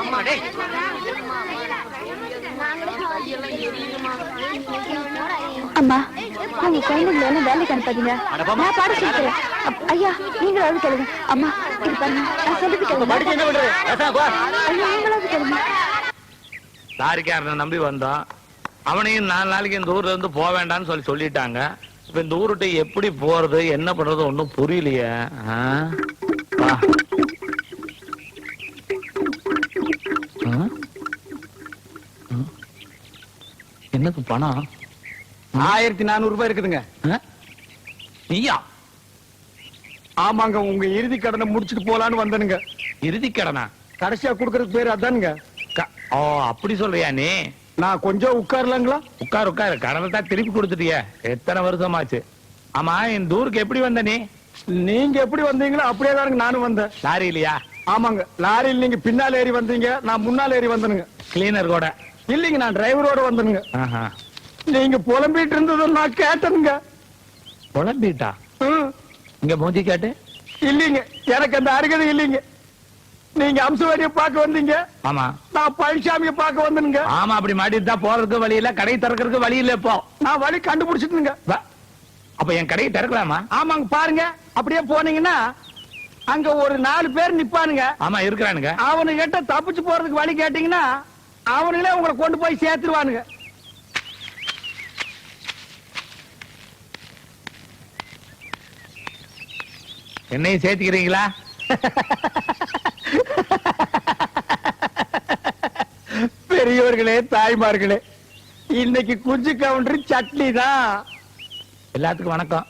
அம்மா, டேய். அம்மா உங்க குழந்தைங்களை எல்லாம் வேலைக்கு அனுப்பாதீங்க. நான் பாட சொல்லிக்கிறேன். ஐயா நீங்களாவது கேளுங்க. அம்மா இது பாருங்க நான் சொல்லிட்டு கேளுங்க. என்ன லாரிக்காரனை நம்பி வந்தோம். அவனையும் நாலு நாளைக்கு இந்த ஊர்ல இருந்து போக வேண்டாம்னு சொல்லி சொல்லிட்டாங்க. இப்ப இந்த ஊருட்டு எப்படி போறது என்ன பண்றது ஒண்ணும் புரியலையே ஆ? வா. ஆ? ஆ? என்னது பணம்? ஆயிரத்தி நானூறு ரூபாய் இருக்குதுங்க? நீயா? ஆமாங்க உங்க இறுதி கடனை முடிச்சிட்டு போலான்னு வந்தனுங்க. இறுதி கடனா? கடைசியா குடுக்கறதுக்கு பேர் அதானுங்க. ஓ அப்படி சொல்றியா நீ? நான் கொஞ்சம் உட்காரலாங்களா? உட்கார் உட்கார். கடனை தான் திருப்பி கொடுத்துட்டிய. எத்தனை வருஷமாச்சு? ஆமா இந்த ஊருக்கு எப்படி வந்த நீ? நீங்க எப்படி வந்தீங்களோ அப்படியே தானுங்க நானும் வந்தேன். லாரி இல்லையா ஆமாங்க லாரியில் நீங்க பின்னால ஏறி வந்தீங்க நான் முன்னால ஏறி வந்தனுங்க. கிளீனர் கூட. இல்லைங்க நான் டிரைவரோட வந்தனுங்க. நீங்க புலம்பிட்டு இருந்ததை நான் கேட்டனுங்க. குழம்பிட்டா ம். இங்க மூஞ்சி காட்டு. இல்லைங்க எனக்கு அந்த அருகதை இல்லைங்க. நீங்க அம்சவாரியை பார்க்க வந்தீங்க. ஆமா. நான் பழனிசாமியை பார்க்க வந்தனுங்க. ஆமா அப்படி மாட்டிட்டு தான் போறதுக்கு வழி இல்ல கடை திறக்கிறதுக்கு வழி இல்ல இப்போ. நான் வழி கண்டுபிடிச்சிட்டுங்க. அப்ப என் கடையை திறக்கலாமா? ஆமாங்க பாருங்க. அப்படியே போனீங்கன்னா அங்க ஒரு நாலு பேர் நிப்பானுங்க. ஆமா இருக்கிறானுங்க. அவனு கிட்ட தப்பிச்சு போறதுக்கு வழி கேட்டீங்கன்னா அவனுங்களே உங்களை கொண்டு போய் சேர்த்துருவானுங்க. என்னையும் சேர்த்துக்கிறீங்களா? பெரியவர்களே தாய்மார்களே இன்னைக்கு குஞ்சு கவுண்டர் சட்னி தான். எல்லாத்துக்கும் வணக்கம்.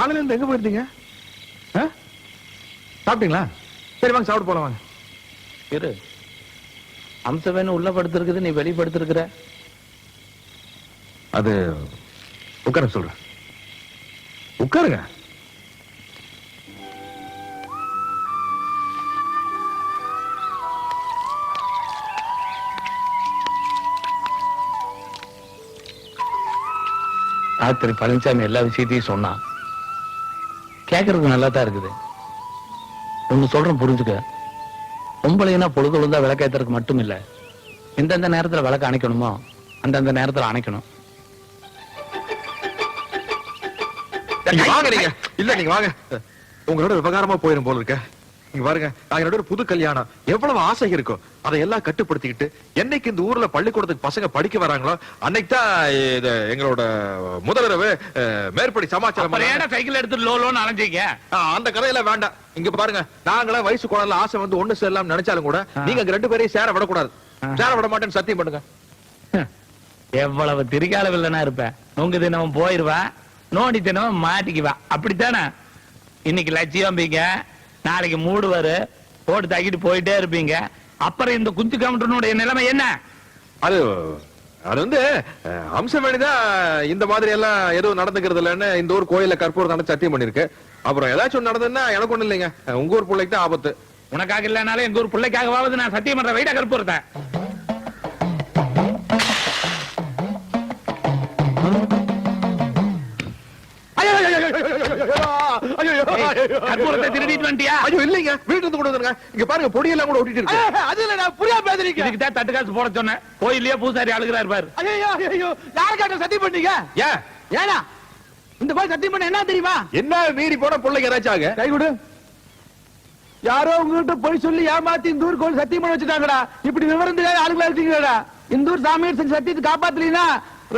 காலையில இருந்து எங்க போயிருந்தீங்க? சாப்பிட்டீங்களா? சரி வாங்க சாப்பிட்டு போலாம் வாங்க. இரு. அம்சவேன்னு உள்ள படுத்திருக்குது நீ வெளிப்படுத்திருக்கிற. அது உட்கார சொல்றேன். உட்காருங்க. ராத்திரி பழனிசாமி எல்லா விஷயத்தையும் சொன்னான். கேட்கறதுக்கு நல்லா தான் இருக்குது. ஒன்று சொல்றேன் புரிஞ்சுக்க. பொம்பளைனா பொழுது விழுந்தா விளக்கேற்றுறதுக்கு மட்டும் இல்ல எந்தெந்த நேரத்துல விளக்கு அணைக்கணுமோ அந்தந்த நேரத்துல அணைக்கணும். வாங்க நீங்க. இல்ல நீங்க வாங்க. உங்களோட விவகாரமா போயிடும் போல இருக்க. நீங்க பாருங்க நாங்க பேரும் புது கல்யாணம். எவ்வளவு ஆசை இருக்கும் அதை எல்லாம் கட்டுப்படுத்திக்கிட்டு என்னைக்கு இந்த ஊர்ல பள்ளிக்கூடத்துக்கு பசங்க படிக்க வராங்களோ அன்னைக்கு தான் இது எங்களோட முதலிரவு மேற்படி சமாச்சாரம் ஏன்னா சைக்கிள் எடுத்து லோ லோன்னு அலைஞ்சீங்க? அந்த கதையெல்லாம் வேண்டாம். இங்க பாருங்க நாங்களே வயசு குழந்தை ஆசை வந்து ஒண்ணு சேரலாம் நினைச்சாலும் கூட. நீங்க ரெண்டு பேரையும் சேர விடக்கூடாது. சேர விட மாட்டேன்னு சத்தியம் பண்ணுங்க. எவ்வளவு திரிகால வில்லனா இருப்ப. உங்க தினமும் போயிருவா நோண்டி தினமும் மாட்டிக்குவா. அப்படித்தானே? இன்னைக்கு லட்சியம் பீங்க. நாளைக்கு மூடுவாரு. போட்டு தாக்கிட்டு போயிட்டே இருப்பீங்க. அப்புறம் இந்த குஞ்சு கவுண்டனுடைய நிலைமை என்ன? அது அது வந்து அஹ், அம்சவேணிதான் இந்த மாதிரி எல்லாம் எதுவும் நடந்துக்கிறது இல்லைன்னு இந்த ஊர் கோயில்ல கற்பூரம் தானே சத்தியம் பண்ணிருக்கு அப்புறம் ஏதாச்சும் நடந்ததுன்னா எனக்கு ஒண்ணு இல்லைங்க. உங்க ஊர் பிள்ளைக்கு தான் ஆபத்து. உனக்காக இல்லைனாலும் எங்க ஊர் பிள்ளைக்காகவாவது நான் சத்தியம் பண்ற வெயிட்ட கற்பூரத்தை. ஐயோ. கற்பூரத்தை திருடிட்டு வந்துட்டியா? ஐயோ இல்லைங்க. வீட்டுல இருந்து கொண்டு வந்துருங்க. இங்க பாருங்க பொடியெல்லாம் கூட ஒட்டிட்டு இருக்கு. ஐயோ, அது இல்ல நான் புரியாம பேசுறீங்க. இதுக்கு தான் தட்டு காசு போட சொன்னேன். கோயில்லயே பூசாரி அழுகிறாரு பாரு. ஐயோ ஐயோ யாருக்காட்ட சத்தியம் பண்ணீங்க? ஏன்? ஏனா இந்த மாதிரி சத்தியம் பண்ண என்ன தெரியுமா? என்ன மீறி போன பிள்ளைங்க கை கொடு. யாரோ உங்ககிட்ட போய் சொல்லி ஏமாத்தி இந்த ஊர் கோயில் சத்தியம் பண்ண வச்சுட்டாங்கடா. இப்படி விவரம் தெரியாத ஆளுங்களா இருக்கீங்கடா. இந்த ஊர் சாமியார் செஞ்ச சத்தியத்தை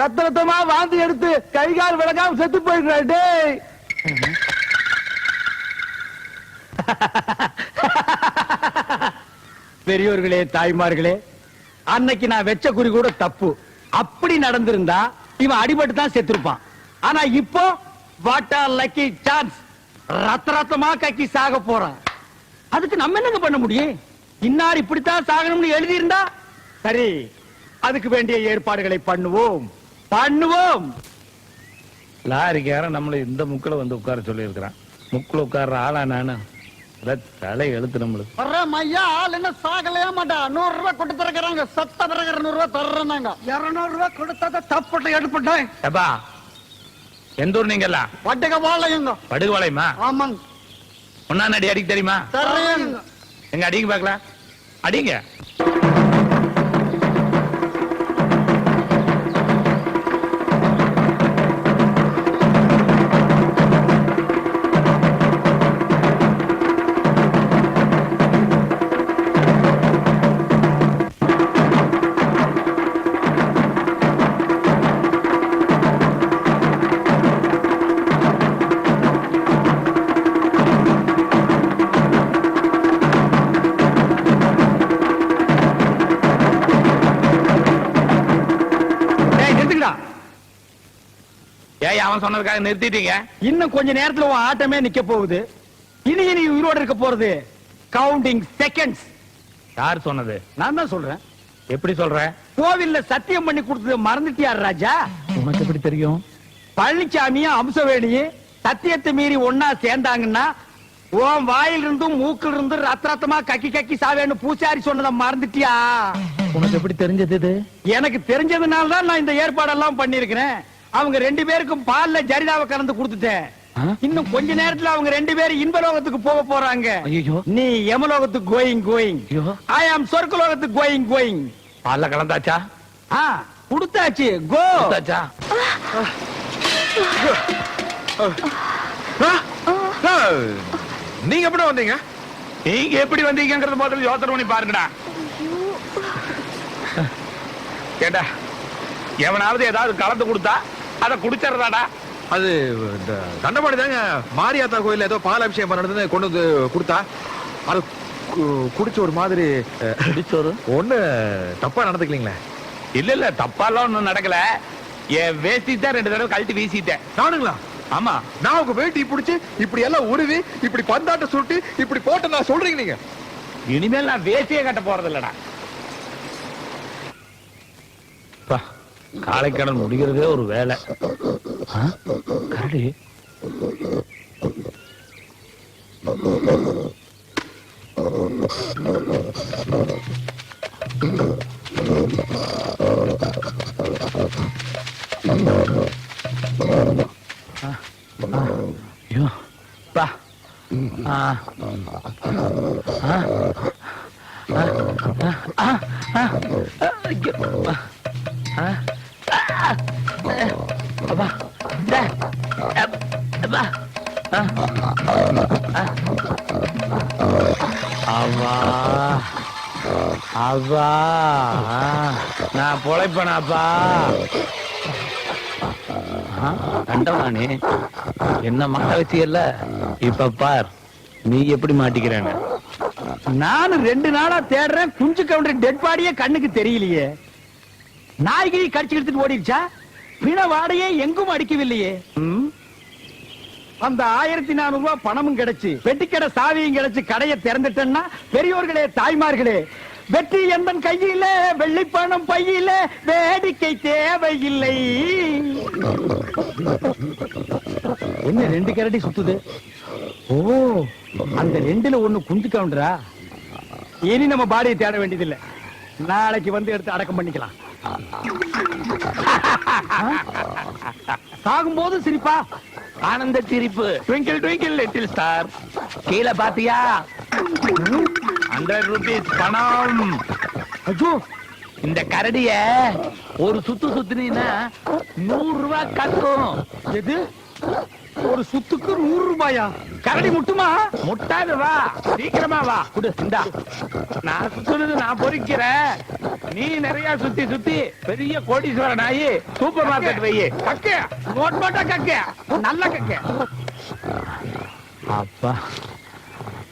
ரத்த ரத்தமா வாந்தி எடுத்து கை கால் விளக்காம செத்து போயிடுறா டேய். பெரியோர்களே தாய்மார்களே அன்னைக்கு நான் வெச்ச குறி கூட தப்பு. அப்படி நடந்திருந்தா இவன் அடிபட்டு தான் செத்துருப்பான். ஆனா இப்போ வாட்டா லக்கி சான்ஸ் ரத்த ரத்தமா கக்கி சாக போறான். அதுக்கு நம்ம என்னங்க பண்ண முடியும்? இன்னார் இப்படித்தான் சாகணும்னு எழுதி இருந்தா சரி அதுக்கு வேண்டிய ஏற்பாடுகளை பண்ணுவோம். பண்ணுவோம். லாரிக்காரன் நம்மள இந்த முக்கில வந்து உட்கார சொல்லி இருக்கிறான் உட்கார்ற ஆளா நானு? தலை எழுத்து நம்மளுக்கு. ஐயா ஆள் என்ன சாகலையா மாட்டா? நூறு ரூபாய் கொடுத்து தரக்குறாங்க சத்த பிறகு இருநூறு ரூபாய் தர்றாங்க இருநூறு ரூபாய் கொடுத்தா தப்புட்ட எடுப்பட்டேன். ஏப்பா எந்த ஊர் நீங்க எல்லாம் வட்டுக்க வாழையுங்க படுகுவளையுமா ஆமாங்க. ஒன்னா அடி அடிக்க தெரியுமா? எங்க அடிங்க பாக்கலாம் அடிங்க. அவன் சொன்னதுக்காக நிறுத்திட்டீங்க. இன்னும் கொஞ்ச நேரத்துல உன் ஆட்டமே நிக்க போகுது. இனி இனி உயிரோட இருக்க போறது கவுண்டிங் செகண்ட்ஸ் யார் சொன்னது? நான் தான் சொல்றேன். எப்படி சொல்ற? கோவில்ல சத்தியம் பண்ணி கொடுத்தது மறந்துட்டியார் ராஜா? உனக்கு எப்படி தெரியும்? பழனிசாமியும் அம்சவேணியும் சத்தியத்தை மீறி ஒன்னா சேர்ந்தாங்கன்னா உன் வாயில் இருந்தும் மூக்கில் இருந்து ரத்த ரத்தமா கக்கி கக்கி சாவேன்னு பூசாரி சொன்னதை மறந்துட்டியா? உனக்கு எப்படி தெரிஞ்சது இது? எனக்கு தெரிஞ்சதுனால தான் நான் இந்த ஏற்பாடெல்லாம் பண்ணிருக்கிறேன் அவங்க ரெண்டு பேருக்கும் பால்ல ஜரிதாவை கலந்து கொடுத்துட்டேன்? இன்னும் கொஞ்ச நேரத்துல அவங்க ரெண்டு பேரும் இன்பலோகத்துக்கு போக போறாங்க. நீ யமலோகத்துக்கு கோயிங் கோயிங் ஐ ஆம் சொர்க்கலோகத்துக்கு கோயிங் கோயிங் பால்ல கலந்தாச்சா? ஆ கொடுத்தாச்சு. கோ கொடுத்தாச்சா? நீங்க எப்படி வந்தீங்க? நீங்க எப்படி வந்தீங்கங்கறது முதல்ல யோசனை பண்ணி பாருங்கடா. கேட்டா எவனாவது ஏதாவது கலந்து கொடுத்தா அதை குடிச்சிடுறாடா அது இந்த தண்டபாடி தாங்க. மாரியாத்தா கோயில்ல ஏதோ பால் அபிஷேகம் பண்ணது கொண்டு வந்து கொடுத்தா. அது கு- குடிச்ச ஒரு மாதிரி குடிச்சோரு ஒண்ணு தப்பா நடந்துக்கலீங்களே. இல்ல இல்ல தப்பாலாம் ஒண்ணும் நடக்கல. என் வேஷ்டி தான் ரெண்டு தடவை கழட்டி வீசிட்டேன். நானுங்களா? ஆமா. நான் உங்க வேட்டி பிடிச்சு இப்படி எல்லாம் உருவி இப்படி பந்தாட்ட சுருட்டி இப்படி போட்டு நான் சொல்றீங்க நீங்க. இனிமேல் நான் வேஷ்டியே கட்ட போறது இல்லடா பா, காலைக்கடன் முடிகிறதே ஒரு வேலை. கரடி. ஐயோ பா. ஆ. அப்பா நான் பொழைப்பனாப்பா. கண்டவானே என்ன மாட்ட வச்சியல்ல இப்ப பார் நீ எப்படி மாட்டிக்கிறேன்னு. நானும் ரெண்டு நாளா தேடுறேன் குஞ்சு கவுண்டர் டெட் பாடியே கண்ணுக்கு தெரியலையே. நாய்கிரி கடிச்சு எடுத்துட்டு ஓடிடுச்சா? பிண வாடையே எங்கும் அடிக்கவில்லையே. அந்த ஆயிரத்தி நானூறு ரூபாய் பணமும் கிடைச்சு பெட்டிக்கடை சாவியும் கிடைச்சு கடையை திறந்துட்டேன்னா பெரியோர்களே தாய்மார்களே வெற்றி எந்தன் கையில வெள்ளி பணம் பையில வேடிக்கை தேவையில்லை. என்ன ரெண்டு கரடி சுத்துது? ஓ அந்த ரெண்டுல ஒண்ணு குஞ்சு கவுண்டரா இனி நம்ம பாடியை தேட வேண்டியதில்லை. நாளைக்கு வந்து எடுத்து அடக்கம் பண்ணிக்கலாம். சாகும்போது சிரிப்பா. ஆனந்த சிரிப்பு. ட்விங்கிள் ட்விங்கிள் லிட்டில் ஸ்டார் கீழே பாத்தியா? ஹண்ட்ரட் ருபீஸ் பணம். ஐயோ. இந்த கரடிய ஒரு சுத்து சுத்துனீன்னா நூறு ரூபாய் கட்டும் எது? ஒரு சுத்துக்கு நூறு ரூபாயா? கரடி முட்டுமா? முட்டாது வா. சீக்கிரமா வா. குடு இந்தா. நான் சுத்துறது நான் பொறிக்கிறேன். நீ நிறைய சுத்தி சுத்தி பெரிய கோடீஸ்வரன் ஆகி சூப்பர் மார்க்கெட் வையே கக்க. நோட் போட்டா கக்க. நல்ல கக்க. அப்பா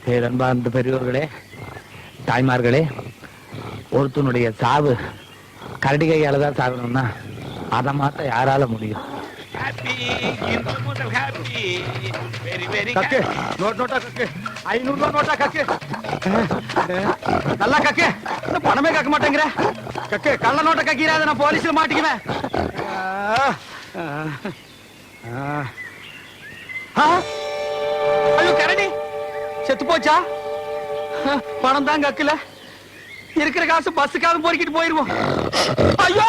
பேரன்பார்ந்த பெரியோர்களே. தாய்மார்களே ஒருத்தனுடைய சாவு கரடி கையால தான் சாகணும்னா அதை மாத்த யாரால முடியும்? ஹாப்பி இன்று முதல் ஹாப்பி வெரி வெரி கக்கு நோட் நோட்டா கக்கு. ஐநூறு ரூபா நோட்டா கக்கு. நல்லா கக்கு இந்த பணமே கக்க மாட்டேங்கிற. கக்கு கள்ள நோட்டை கக்கிறாத நான் போலீஸ்ல மாட்டிக்குவேன்? ஐயோ கரடி செத்து போச்சா? பணம் தான் கக்கல இருக்கிற காசு பஸ்ஸுக்காக பொறுக்கிட்டு போயிருவோம். ஐயோ!